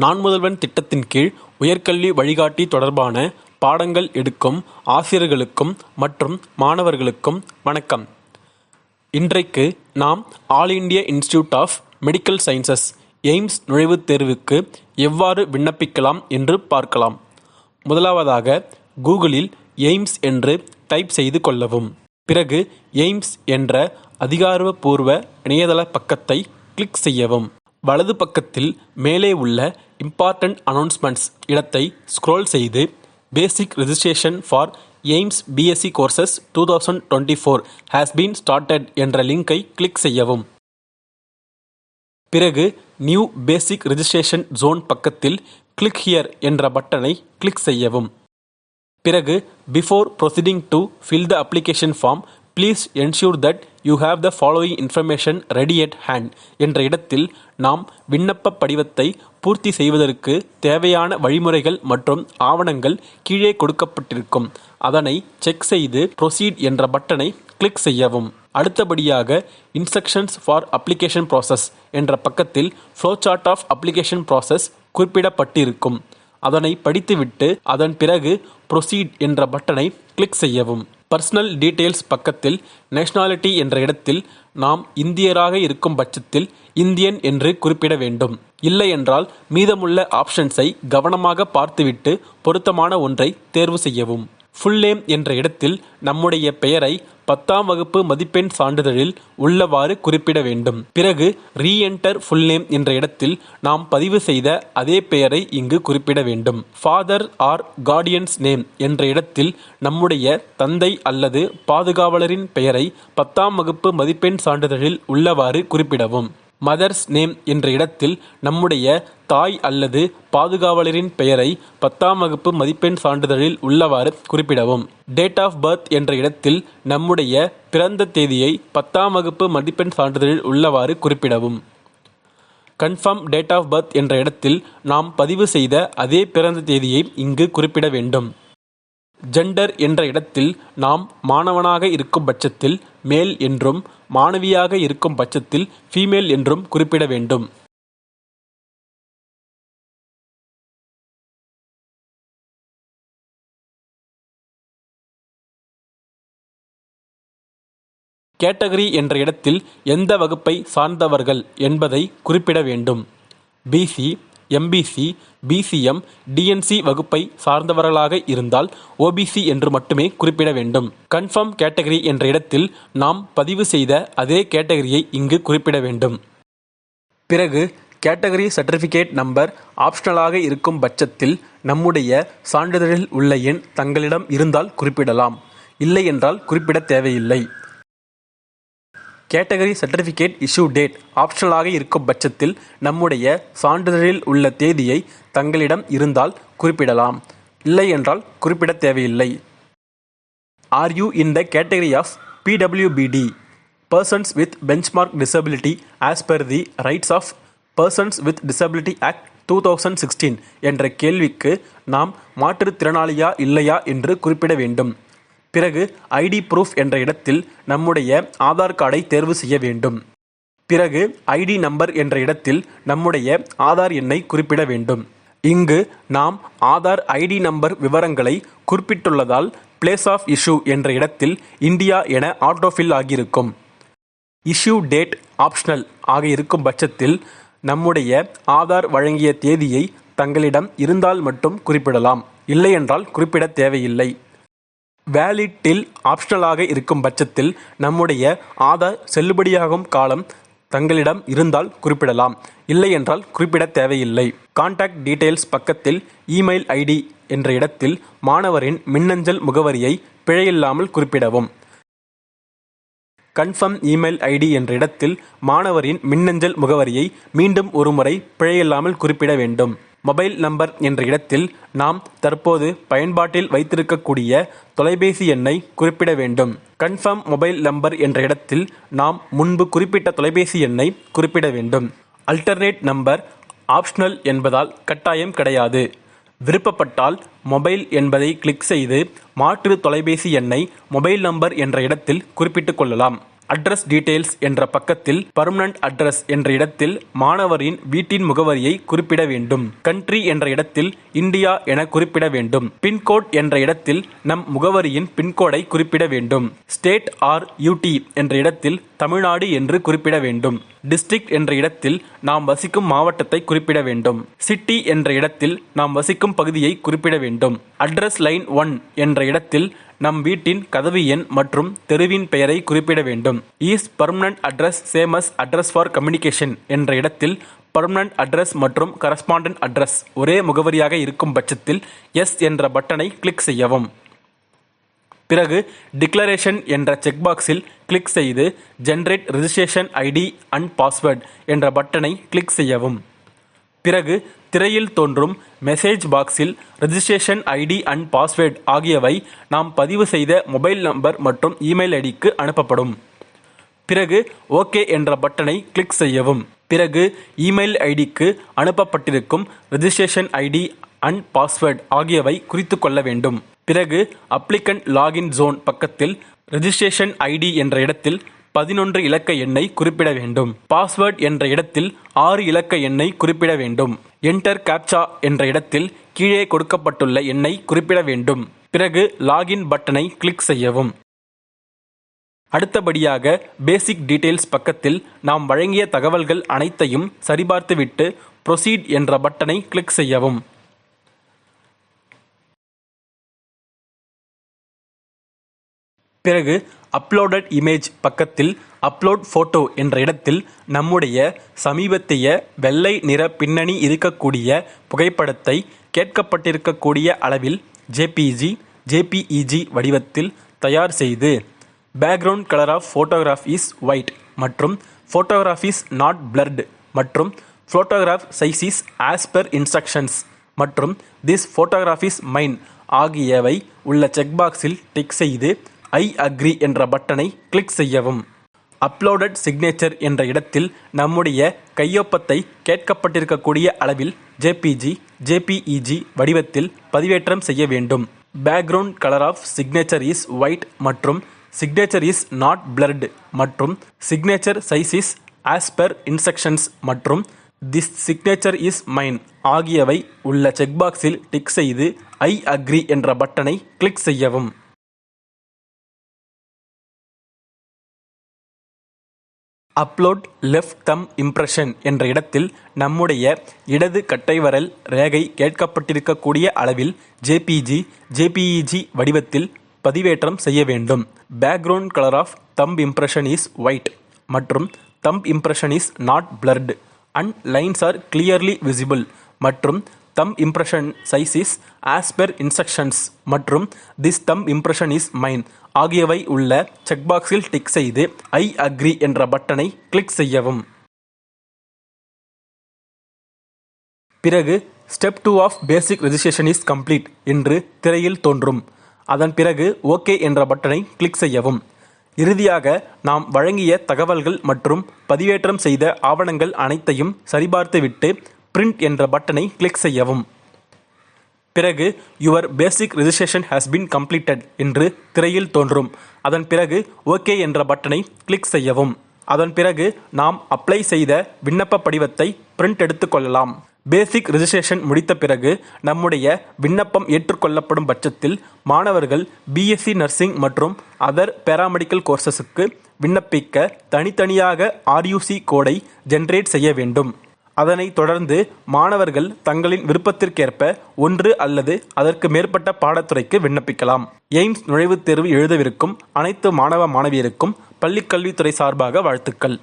நான் முதல்வன் திட்டத்தின் கீழ் உயர்கல்வி வழிகாட்டி தொடர்பான பாடங்கள் எடுக்கும் ஆசிரியர்களுக்கும் மற்றும் மாணவர்களுக்கும் வணக்கம். இன்றைக்கு நாம் All India Institute of Medical Sciences AIIMS நுழைவுத் தேர்வுக்கு எவ்வாறு விண்ணப்பிக்கலாம் என்று பார்க்கலாம். முதலாவதாக கூகுளில் எய்ம்ஸ் என்று டைப் செய்து கொள்ளவும். பிறகு எய்ம்ஸ் என்ற அதிகாரப்பூர்வ இணையதள பக்கத்தை கிளிக் செய்யவும். வலது பக்கத்தில் மேலே உள்ள இம்பார்ட்டன்ட் அனௌன்ஸ்மெண்ட்ஸ் இடத்தை ஸ்க்ரோல் செய்து basic registration for AIIMS BSc courses two thousand twenty four has been started என்ற லிங்கை கிளிக் செய்யவும். பிறகு நியூ பேசிக் ரிஜிஸ்ட்ரேஷன் ஜோன் பக்கத்தில் கிளிக் ஹியர் என்ற பட்டனை கிளிக் செய்யவும். பிறகு before proceeding to fill the application form please ensure that you have the following information ready at hand என்ற இடத்தில் நாம் விண்ணப்ப படிவத்தை பூர்த்தி செய்வதற்கு தேவையான வழிமுறைகள் மற்றும் ஆவணங்கள் கீழே கொடுக்கப்பட்டிருக்கும். அதனை செக் செய்து ப்ரொசீட் என்ற பட்டனை கிளிக் செய்யவும். அடுத்தபடியாக இன்ஸ்ட்ரக்ஷன்ஸ் ஃபார் அப்ளிகேஷன் ப்ராசஸ் என்ற பக்கத்தில் flow chart of application process குறிப்பிடப்பட்டிருக்கும். அதனை படித்துவிட்டு அதன் பிறகு ப்ரொசீட் என்ற பட்டனை கிளிக் செய்யவும். பர்சனல் டீட்டெயில்ஸ் பக்கத்தில் நேஷனாலிட்டி என்ற இடத்தில் நாம் இந்தியராக இருக்கும் பட்சத்தில் இந்தியன் என்று குறிப்பிட வேண்டும். இல்லை என்றால் மீதமுள்ள ஆப்ஷன்ஸை கவனமாக பார்த்துவிட்டு பொருத்தமான ஒன்றை தேர்வு செய்யவும். ஃபுல்நேம் என்ற இடத்தில் நம்முடைய பெயரை பத்தாம் வகுப்பு மதிப்பெண் சான்றிதழில் உள்ளவாறு குறிப்பிட வேண்டும். பிறகு ரீஎன்டர் ஃபுல் நேம் என்ற இடத்தில் நாம் பதிவு செய்த அதே பெயரை இங்கு குறிப்பிட வேண்டும். ஃபாதர் ஆர் கார்டியன்ஸ் நேம் என்ற இடத்தில் நம்முடைய தந்தை அல்லது பாதுகாவலரின் பெயரை பத்தாம் வகுப்பு மதிப்பெண் சான்றிதழில் உள்ளவாறு குறிப்பிடவும். மதர்ஸ் நேம் என்ற இடத்தில் நம்முடைய தாய் அல்லது பாதுகாவலரின் பெயரை பத்தாம் வகுப்பு மதிப்பெண் சான்றிதழில் உள்ளவாறு குறிப்பிடவும். டேட் ஆஃப் பர்த் என்ற இடத்தில் நம்முடைய பிறந்த தேதியை பத்தாம் வகுப்பு மதிப்பெண் சான்றிதழில் உள்ளவாறு குறிப்பிடவும். கன்ஃபார்ம் டேட் ஆஃப் பர்த் என்ற இடத்தில் நாம் பதிவு செய்த அதே பிறந்த தேதியை இங்கு குறிப்பிட வேண்டும். ஜெண்டர் என்ற இடத்தில் நாம் மாணவனாக இருக்கும் பட்சத்தில் மேல் என்றும் மாணவியாக இருக்கும் பட்சத்தில் ஃபீமேல் என்றும் குறிப்பிட வேண்டும். கேட்டகரி என்ற இடத்தில் எந்த வகுப்பை சார்ந்தவர்கள் என்பதை குறிப்பிட வேண்டும். பிசி எம்பிசி பிசிஎம் டிஎன்சி வகுப்பை சார்ந்தவர்களாக இருந்தால் ஓபிசி என்று மட்டுமே குறிப்பிட வேண்டும். கன்ஃபார்ம் கேட்டகரி என்ற இடத்தில் நாம் பதிவு செய்த அதே கேட்டகரியை இங்கு குறிப்பிட வேண்டும். பிறகு கேட்டகரி சர்டிஃபிகேட் நம்பர் ஆப்ஷனலாக இருக்கும் பட்சத்தில் நம்முடைய சான்றிதழில் உள்ள எண் தங்களிடம் இருந்தால் குறிப்பிடலாம். இல்லை என்றால் குறிப்பிட தேவையில்லை. கேட்டகரி சர்டிஃபிகேட் இஷ்யூ டேட் ஆப்ஷனலாக இருக்கும் பட்சத்தில் நம்முடைய சான்றிதழில் உள்ள தேதியை தங்களிடம் இருந்தால் குறிப்பிடலாம். இல்லை என்றால் குறிப்பிட தேவையில்லை. Are you in the category of PWBD persons with benchmark disability as per the rights of persons with disability act two thousand sixteen என்ற கேள்விக்கு நாம் மாற்றுத்திறனாளியா இல்லையா என்று குறிப்பிட வேண்டும். பிறகு ஐடி ப்ரூஃப் என்ற இடத்தில் நம்முடைய ஆதார் கார்டை தேர்வு செய்ய வேண்டும். பிறகு ஐடி நம்பர் என்ற இடத்தில் நம்முடைய ஆதார் எண்ணை குறிப்பிட வேண்டும். இங்கு நாம் ஆதார் ஐடி நம்பர் விவரங்களை குறிப்பிட்டுள்ளதால் பிளேஸ் ஆஃப் இஷ்யூ என்ற இடத்தில் இந்தியா என ஆட்டோஃபில் ஆகியிருக்கும். இஷ்யூ டேட் ஆப்ஷனல் ஆக இருக்கும் பட்சத்தில் நம்முடைய ஆதார் வழங்கிய தேதியை தங்களிடம் இருந்தால் மட்டும் குறிப்பிடலாம். இல்லையென்றால் குறிப்பிட தேவையில்லை. வேலிட்டில் ஆப்ஷனலாக இருக்கும் பட்சத்தில் நம்முடைய ஆதார் செல்லுபடியாகும் காலம் தங்களிடம் இருந்தால் குறிப்பிடலாம். இல்லை என்றால் குறிப்பிட தேவையில்லை. கான்டாக்ட் டீடைல்ஸ் பக்கத்தில் இமெயில் ஐடி என்ற இடத்தில் மாணவரின் மின்னஞ்சல் முகவரியை பிழையில்லாமல் குறிப்பிடவும். கன்ஃபர்ம் இமெயில் ஐடி என்ற இடத்தில் மாணவரின் மின்னஞ்சல் முகவரியை மீண்டும் ஒருமுறை பிழையில்லாமல் குறிப்பிட வேண்டும். மொபைல் நம்பர் என்ற இடத்தில் நாம் தற்போது பயன்பாட்டில் வைத்திருக்கக்கூடிய தொலைபேசி எண்ணை குறிப்பிட வேண்டும். கன்ஃபார்ம் மொபைல் நம்பர் என்ற இடத்தில் நாம் முன்பு குறிப்பிட்ட தொலைபேசி எண்ணை குறிப்பிட வேண்டும். அல்டர்னேட் நம்பர் ஆப்ஷனல் என்பதால் கட்டாயம் கிடையாது. விருப்பப்பட்டால் மொபைல் என்பதை கிளிக் செய்து மாற்று தொலைபேசி எண்ணை மொபைல் நம்பர் என்ற இடத்தில் குறிப்பிட்டுக் கொள்ளலாம். அட்ரஸ் டீடைல்ஸ் என்ற பக்கத்தில் பர்மனன்ட் அட்ரஸ் என்ற இடத்தில் மாணவரின் வீட்டின் முகவரியை குறிப்பிட வேண்டும். கண்ட்ரி என்ற இடத்தில் இந்தியா என குறிப்பிட வேண்டும். பின்கோட் என்ற இடத்தில் நம் முகவரியின் பின்கோடை குறிப்பிட வேண்டும். ஸ்டேட் ஆர் யூடி என்ற இடத்தில் தமிழ்நாடு என்று குறிப்பிட வேண்டும். டிஸ்ட்ரிக்ட் என்ற இடத்தில் நாம் வசிக்கும் மாவட்டத்தை குறிப்பிட வேண்டும். சிட்டி என்ற இடத்தில் நாம் வசிக்கும் பகுதியை குறிப்பிட வேண்டும். அட்ரஸ் லைன் ஒன் என்ற இடத்தில் நம் வீட்டின் கதவு எண் மற்றும் தெருவின் பெயரை குறிப்பிட வேண்டும். Is permanent address same as address for communication என்ற இடத்தில் பர்மனன்ட் அட்ரஸ் மற்றும் கரஸ்பாண்டன்ட் அட்ரஸ் ஒரே முகவரியாக இருக்கும் பட்சத்தில் எஸ் என்ற பட்டனை கிளிக் செய்யவும். பிறகு டிக்ளரேஷன் என்ற செக்பாக்ஸில் கிளிக் செய்து generate registration ID and password என்ற பட்டனை கிளிக் செய்யவும். பிறகு திரையில் தோன்றும் மெசேஜ் பாக்ஸில் ரிஜிஸ்ட்ரேஷன் ஐடி அண்ட் பாஸ்வேர்ட் ஆகியவை நாம் பதிவு செய்த மொபைல் நம்பர் மற்றும் இமெயில் ஐடிக்கு அனுப்பப்படும். பிறகு ஓகே என்ற பட்டனை கிளிக் செய்யவும். பிறகு இமெயில் ஐடிக்கு அனுப்பப்பட்டிருக்கும் ரிஜிஸ்ட்ரேஷன் ஐடி அண்ட் பாஸ்வேர்ட் ஆகியவை குறித்து கொள்ள வேண்டும். பிறகு அப்ளிகண்ட் லாகின் ஜோன் பக்கத்தில் ரெஜிஸ்ட்ரேஷன் ஐடி என்ற இடத்தில் பதினொன்று இலக்க எண்ணை குறிப்பிட வேண்டும். பாஸ்வேர்ட் என்ற இடத்தில் ஆறு இலக்க எண்ணை குறிப்பிட வேண்டும். என்டர் கேப்சா என்ற இடத்தில் கீழே கொடுக்கப்பட்டுள்ள எண்ணை குறிப்பிட வேண்டும். பிறகு லாகின் பட்டனை கிளிக் செய்யவும். அடுத்தபடியாக பேசிக் டீடைல்ஸ் பக்கத்தில் நாம் வழங்கிய தகவல்கள் அனைத்தையும் சரிபார்த்துவிட்டு ப்ரொசீட் என்ற பட்டனை கிளிக் செய்யவும். பிறகு அப்லோடட் இமேஜ் பக்கத்தில் அப்லோட் ஃபோட்டோ என்ற இடத்தில் நம்முடைய சமீபத்திய வெள்ளை நிற பின்னணி இருக்கக்கூடிய புகைப்படத்தை கேட்கப்பட்டிருக்கக்கூடிய அளவில் ஜேபிஜி ஜேபிஇஜி வடிவத்தில் தயார் செய்து background colour of photograph is white மற்றும் ஃபோட்டோகிராஃப் இஸ் நாட் பிளர்டு மற்றும் photograph size is as per instructions மற்றும் திஸ் ஃபோட்டோகிராஃப் இஸ் மைன் ஆகியவை உள்ள செக்பாக்ஸில் டிக் செய்து ஐ அக்ரி என்ற பட்டனை கிளிக் செய்யவும். அப்லோடட் சிக்னேச்சர் என்ற இடத்தில் நம்முடைய கையொப்பத்தை கேட்கப்பட்டிருக்கக்கூடிய அளவில் ஜேபிஜி ஜேபிஇஜி வடிவத்தில் பதிவேற்றம் செய்ய வேண்டும். Background colour of signature is white மற்றும் சிக்னேச்சர் இஸ் நாட் பிளர்டு மற்றும் signature size is as per instructions மற்றும் திஸ் சிக்னேச்சர் இஸ் மைன் ஆகியவை உள்ள செக்பாக்ஸில் டிக் செய்து ஐ அக்ரி என்ற பட்டனை கிளிக் செய்யவும். அப்லோட் லெஃப்ட் தம் இம்ப்ரெஷன் என்ற இடத்தில் நம்முடைய இடது கட்டைவிரல் ரேகை கேட்கப்பட்டிருக்கக்கூடிய அளவில் ஜேபிஜி ஜேபிஇஜி வடிவத்தில் பதிவேற்றம் செய்ய வேண்டும். Background colour of thumb impression is white மற்றும் thumb impression is not blurred and lines are clearly visible மற்றும் thumb impression size is as per instructions மற்றும் this thumb impression is mine ஆகியவை உள்ள செக்பாக்ஸில் tick செய்து ஐ அக்ரி என்ற பட்டனை click செய்யவும். பிறகு step two of basic registration is complete என்று திரையில் தோன்றும். அதன் பிறகு ஓகே என்ற பட்டனை கிளிக் செய்யவும். இறுதியாக நாம் வழங்கிய தகவல்கள் மற்றும் பதிவேற்றம் செய்த ஆவணங்கள் அனைத்தையும் சரிபார்த்துவிட்டு பிரிண்ட் என்ற பட்டனை கிளிக் செய்யவும். பிறகு your basic registration has been completed என்று திரையில் தோன்றும். அதன் பிறகு ஓகே என்ற பட்டனை கிளிக் செய்யவும். அதன் பிறகு நாம் அப்ளை செய்த விண்ணப்ப படிவத்தை பிரிண்ட் எடுத்துக்கொள்ளலாம் பேசிக் ரிஜிஸ்ட்ரேஷன் முடித்த பிறகு நம்முடைய விண்ணப்பம் ஏற்றுக்கொள்ளப்படும் பட்சத்தில் மாணவர்கள் பிஎஸ்சி நர்சிங் மற்றும் அதர் பேராமெடிக்கல் கோர்சஸுக்கு விண்ணப்பிக்க தனித்தனியாக ஆர்யூசி கோடை ஜென்ரேட் செய்ய வேண்டும். அதனைத் தொடர்ந்து மாணவர்கள் தங்களின் விருப்பத்திற்கேற்ப ஒன்று அல்லது அதற்கு மேற்பட்ட பாடத்துறைக்கு விண்ணப்பிக்கலாம். எய்ம்ஸ் நுழைவுத் தேர்வு எழுதவிருக்கும் அனைத்து மாணவ மாணவியருக்கும் பள்ளிக்கல்வித்துறை சார்பாக வாழ்த்துக்கள்.